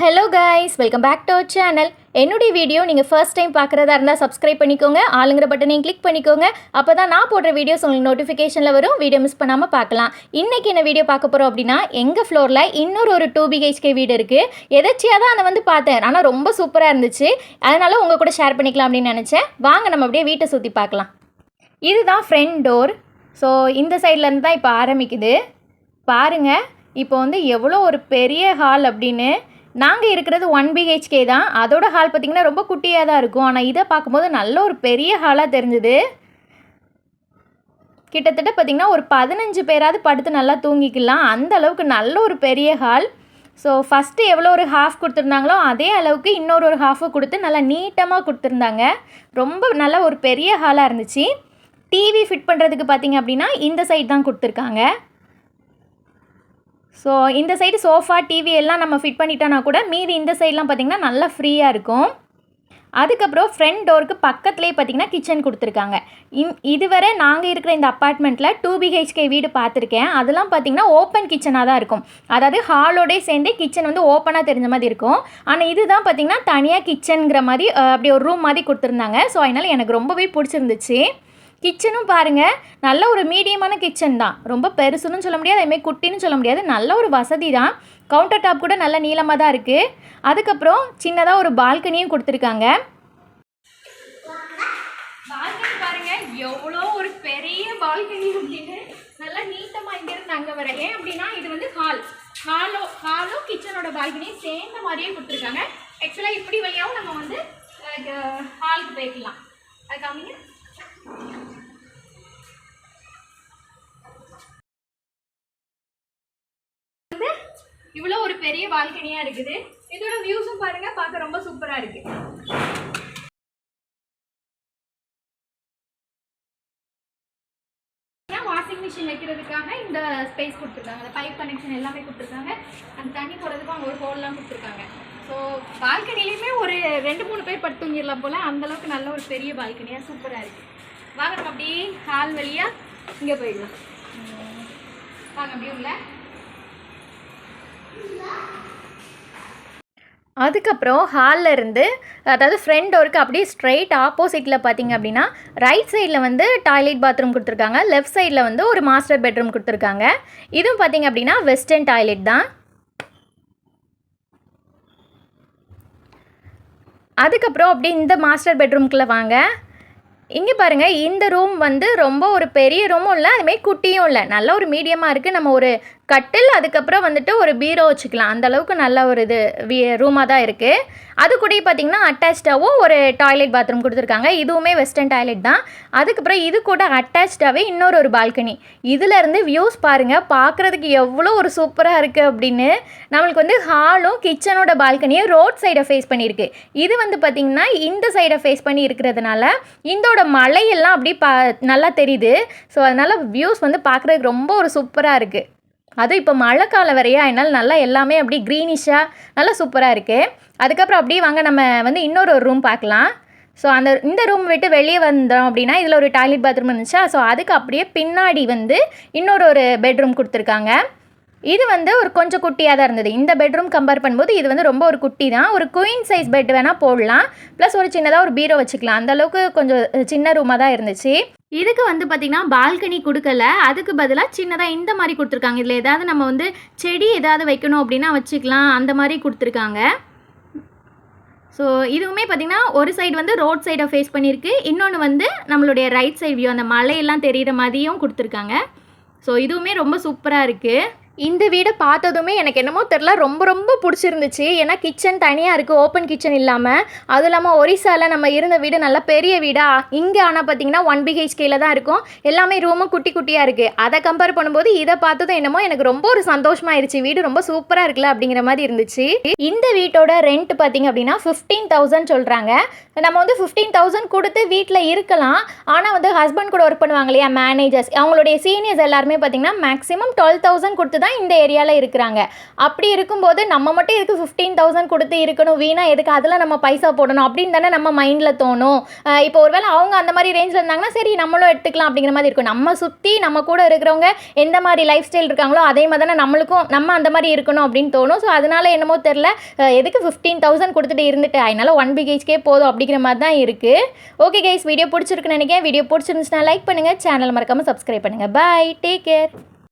Hello guys welcome back to our channel என்னுடைய video நீங்கள் first time பார்க்குறதா இருந்தால் சப்ஸ்கிரைப் பண்ணிக்கோங்க. ஆளுங்கிற பட்டனையும் கிளிக் பண்ணிக்கோங்க. அப்போ தான் நான் போடுற வீடியோஸ் உங்களுக்கு நோட்டிஃபிகேஷனில் வரும். வீடியோ மிஸ் பண்ணாமல் பார்க்கலாம். இன்றைக்கி என்ன வீடியோ பார்க்க போகிறோம் அப்படின்னா எங்கள் ஃப்ளோரில் இன்னொரு ஒரு டூ பிஹெச்கே வீடு இருக்குது எதாச்சியாக தான் அதை வந்து பார்த்தேன். ஆனால் ரொம்ப சூப்பராக இருந்துச்சு. அதனால் உங்கள் கூட ஷேர் பண்ணிக்கலாம் அப்படின்னு நினச்சேன். வாங்க நம்ம அப்படியே வீட்டை சுற்றி பார்க்கலாம். இதுதான் ஃப்ரண்ட் டோர் ஸோ இந்த சைட்லேருந்து தான் இப்போ ஆரம்பிக்குது. பாருங்கள் இப்போ வந்து எவ்வளோ ஒரு பெரிய ஹால் அப்படின்னு நாங்கள் இருக்கிறது ஒன் பிஹெச்கே தான். அதோட ஹால் பார்த்திங்கன்னா ரொம்ப குட்டியாக தான் இருக்கும். ஆனால் இதை பார்க்கும்போது நல்ல ஒரு பெரிய ஹாலாக தெரிஞ்சுது. கிட்டத்தட்ட பார்த்திங்கன்னா ஒரு பதினஞ்சு பேராவது படுத்து நல்லா தூங்கிக்கலாம். அந்த அளவுக்கு நல்ல ஒரு பெரிய ஹால் ஸோ ஃபஸ்ட்டு எவ்வளோ ஒரு ஹாஃப் கொடுத்துருந்தாங்களோ அதே அளவுக்கு இன்னொரு ஒரு ஹாஃபை கொடுத்து நல்லா நீட்டமாக கொடுத்துருந்தாங்க. ரொம்ப நல்ல ஒரு பெரிய ஹாலாக இருந்துச்சு. டிவி ஃபிட் பண்ணுறதுக்கு பார்த்தீங்க அப்படின்னா இந்த சைட் தான் கொடுத்துருக்காங்க. ஸோ இந்த சைடு சோஃபா டிவி எல்லாம் நம்ம ஃபிட் பண்ணிட்டோன்னா கூட மீதி இந்த சைட்லாம் பார்த்திங்கன்னா நல்லா ஃப்ரீயாக இருக்கும். அதுக்கப்புறம் ஃப்ரண்ட் டோருக்கு பக்கத்துலேயே பார்த்திங்கன்னா கிச்சன் கொடுத்துருக்காங்க. இன் இதுவரை நாங்கள் இருக்கிற இந்த அப்பார்ட்மெண்ட்டில் டூ பிஹெச்கே வீடு பார்த்துருக்கேன் அதெல்லாம் பார்த்திங்கன்னா ஓப்பன் கிச்சனாக தான் இருக்கும். அதாவது ஹாலோடே சேர்ந்தே கிச்சன் வந்து ஓப்பனாக தெரிஞ்ச மாதிரி இருக்கும். ஆனால் இதுதான் பார்த்திங்கன்னா தனியாக கிச்சனுங்கிற மாதிரி அப்படி ஒரு ரூம் மாதிரி கொடுத்துருந்தாங்க. ஸோ அதனால் எனக்கு ரொம்பவே பிடிச்சிருந்துச்சு. கிச்சனும் பாருங்கள் நல்ல ஒரு மீடியமான கிச்சன் தான். ரொம்ப பெருசுன்னு சொல்ல முடியாது அதேமாதிரி குட்டின்னு சொல்ல முடியாது. நல்ல ஒரு வசதி தான். கவுண்டர் டாப் கூட நல்ல நீளமாக தான் இருக்குது அதுக்கப்புறம் சின்னதாக ஒரு பால்கனியும் கொடுத்துருக்காங்க. பால்கனி எவ்வளோ ஒரு பெரிய பால்கனி அப்படின்னு. நல்லா நீட்டமாக இங்கேருந்து அங்கே வர. ஏன் அப்படின்னா இது வந்து ஹால் ஹாலோ ஹாலோ கிச்சனோட பால்கனியும் சேர்ந்த மாதிரியே கொடுத்துருக்காங்க. ஆக்சுவலாக இப்படி வழியாகவும் நம்ம வந்து ஹாலுக்கு போய்க்கலாம். அது காமிங்க இவ்வளோ ஒரு பெரிய பால்கனியாக இருக்குது. இதோட வியூஸும் பாருங்கள் பார்க்க ரொம்ப சூப்பராக இருக்குது வாஷிங் மிஷின் வைக்கிறதுக்காக இந்த ஸ்பேஸ் கொடுத்துருக்காங்க? அந்த பைப் கனெக்ஷன் எல்லாமே கொடுத்துருக்காங்க. அந்த தண்ணி போடுறதுக்கும் அங்கே ஒரு ஹோல்லாம் கொடுத்துருக்காங்க. ஸோ பால்கனிலையுமே ஒரு ரெண்டு மூணு பேர் பட்டு தூங்கிடலாம் போல். அந்த அளவுக்கு நல்ல ஒரு பெரிய பால்கனியாக சூப்பராக இருக்குது வாங்க நம்ம அப்படியே ஹால் வழியாக இங்கே போயிடலாம். வாங்க அப்படியே உள்ள. அதுக்கப்புறம் ஹாலில் இருந்து அதாவது ஃப்ரண்ட் டோருக்கு அப்படியே ஸ்ட்ரைட் ஆப்போசிட்டில் பார்த்தீங்க அப்படின்னா ரைட் சைடில் வந்து டாய்லெட் பாத்ரூம் கொடுத்துருக்காங்க. லெஃப்ட் சைடில் வந்து ஒரு மாஸ்டர் பெட்ரூம் கொடுத்துருக்காங்க. இதுவும் பார்த்தீங்க அப்படின்னா வெஸ்டர்ன் டாய்லெட் தான். அதுக்கப்புறம் அப்படியே இந்த மாஸ்டர் பெட்ரூம்குள்ளே வாங்க. இங்கே பாருங்கள் இந்த ரூம் வந்து ரொம்ப ஒரு பெரிய ரூமும் இல்லை அதுமாரி குட்டியும் இல்லை. நல்ல ஒரு மீடியமாக இருக்குது நம்ம ஒரு கட்டில் அதுக்கப்புறம் வந்துட்டு ஒரு பீரோ வச்சுக்கலாம். அந்த அளவுக்கு நல்ல ஒரு இது ரூமாக தான் இருக்குது அது கூட பார்த்தீங்கன்னா அட்டாச்சாகவும் ஒரு டாய்லெட் பாத்ரூம் கொடுத்துருக்காங்க. இதுவுமே வெஸ்டர்ன் டாய்லெட் தான். அதுக்கப்புறம் இது கூட அட்டாச்சாகவே இன்னொரு ஒரு பால்கனி இதிலேருந்து வியூஸ் பாருங்கள் பார்க்குறதுக்கு எவ்வளோ ஒரு சூப்பராக இருக்குது அப்படின்னு. நம்மளுக்கு வந்து ஹாலும் கிச்சனோட பால்கனியும் ரோட் சைடை ஃபேஸ் பண்ணியிருக்கு. இது வந்து பார்த்திங்கன்னா இந்த சைடை ஃபேஸ் பண்ணி இருக்கிறதுனால இந்தோட மலையெல்லாம் அப்படி பா நல்லா தெரியுது. ஸோ அதனால் வியூஸ் வந்து பார்க்குறதுக்கு ரொம்ப ஒரு சூப்பராக இருக்குது அதுவும் இப்போ மழை காலம் வரையா? என்னால் நல்லா எல்லாமே அப்படி க்ரீனிஷாக நல்லா சூப்பராக இருக்குது அதுக்கப்புறம் அப்படியே வாங்க நம்ம வந்து இன்னொரு ஒரு ரூம் பார்க்கலாம். ஸோ அந்த இந்த ரூம் விட்டு வெளியே வந்தோம் அப்படின்னா இதில் ஒரு டாய்லெட் பாத்ரூம் இருந்துச்சா? ஸோ அதுக்கு அப்படியே பின்னாடி வந்து இன்னொரு ஒரு பெட்ரூம் கொடுத்துருக்காங்க. இது வந்து ஒரு கொஞ்சம் குட்டியாக தான் இருந்தது. இந்த பெட்ரூம் கம்பேர் பண்ணும்போது இது வந்து ரொம்ப ஒரு குட்டி தான். ஒரு குயின் சைஸ் பெட் வேணால் போடலாம். ப்ளஸ் ஒரு சின்னதாக ஒரு பீரோ வச்சுக்கலாம். அந்த அளவுக்கு கொஞ்சம் சின்ன ரூமாக தான் இருந்துச்சு. இதுக்கு வந்து பார்த்திங்கன்னா பால்கனி கொடுக்கல. அதுக்கு பதிலாக சின்னதாக இந்த மாதிரி கொடுத்துருக்காங்க. இதில் ஏதாவது நம்ம வந்து செடி ஏதாவது வைக்கணும் அப்படின்னா வச்சுக்கலாம். அந்த மாதிரி கொடுத்துருக்காங்க. ஸோ இதுவுமே பார்த்திங்கன்னா ஒரு சைடு வந்து ரோட் சைடை ஃபேஸ் பண்ணியிருக்கு. இன்னொன்று வந்து நம்மளுடைய ரைட் சைடு வியூ அந்த மலையெல்லாம் தெரிகிற மாதிரியும் கொடுத்துருக்காங்க. ஸோ இதுவுமே ரொம்ப சூப்பராக இருக்குது இந்த வீடை பார்த்ததுமே எனக்கு என்னமோ தெரில ரொம்ப ரொம்ப பிடிச்சிருந்துச்சு. ஏன்னா கிச்சன் தனியாக இருக்குது ஓப்பன் கிச்சன் இல்லாமல் அதுவும் இல்லாமல் ஒரிசாவில் நம்ம இருந்த வீடு நல்ல பெரிய வீடாக இங்கே ஆனால் பார்த்தீங்கன்னா ஒன் பிஹெச்கேல தான் இருக்கும். எல்லாமே ரூமும் குட்டி குட்டியாக இருக்குது அதை கம்பேர் பண்ணும்போது இதை பார்த்ததும் என்னமோ எனக்கு ரொம்ப ஒரு சந்தோஷமாயிருச்சு. வீடு ரொம்ப சூப்பராக இருக்குல்ல அப்படிங்கிற மாதிரி இருந்துச்சு. இந்த வீட்டோட ரெண்ட் பார்த்தீங்க அப்படின்னா ஃபிஃப்டீன் தௌசண்ட் சொல்கிறாங்க நம்ம வந்து ஃபிஃப்டீன் தௌசண்ட் கொடுத்து வீட்டில் இருக்கலாம். ஆனால் வந்து ஹஸ்பண்ட் கூட ஒர்க் பண்ணுவாங்க இல்லையா மேனேஜர்ஸ் அவங்களுடைய சீனியர்ஸ் எல்லாருமே பார்த்தீங்கன்னா மேக்ஸிமம் டுவெல் தௌசண்ட் கொடுத்து தான் தான் இந்த ஏரியாவில் இருக்கிறாங்க. அப்படி இருக்கும்போது நம்ம மட்டும் எதுக்கு ஃபிஃப்டீன் தௌசண்ட் கொடுத்து இருக்கணும்? வீணா எதுக்கு அதில் நம்ம பைசா போடணும்? அப்படின்னு தானே நம்ம மைண்டில் தோணும். இப்போ ஒருவேளை அவங்க அந்த மாதிரி ரேஞ்சில் இருந்தாங்கன்னா சரி நம்மளும் எடுத்துக்கலாம் அப்படிங்கிற மாதிரி இருக்கும். நம்ம சுற்றி நம்ம கூட இருக்கிறவங்க எந்த மாதிரி லைஃப் ஸ்டைல் இருக்காங்களோ அதே மாதிரி தானே நம்மளுக்கும் நம்ம அந்த மாதிரி இருக்கணும் அப்படின்னு தோணும். ஸோ அதனால என்னமோ தெரில எதுக்கு ஃபிஃப்டீன் தௌசண்ட் கொடுத்துட்டு இருந்துட்டு அதனால ஒன் பிஹெச்கே போதும் அப்படிங்கிற மாதிரி தான் இருக்குது ஓகே கைஸ் வீடியோ பிடிச்சிருக்குன்னு நினைக்கிறேன். வீடியோ பிடிச்சிருந்துச்சுன்னா லைக் பண்ணுங்கள் சேனல் மறக்காமல் சப்ஸ்கிரைப் பண்ணுங்கள் பாய் டேக் கேர்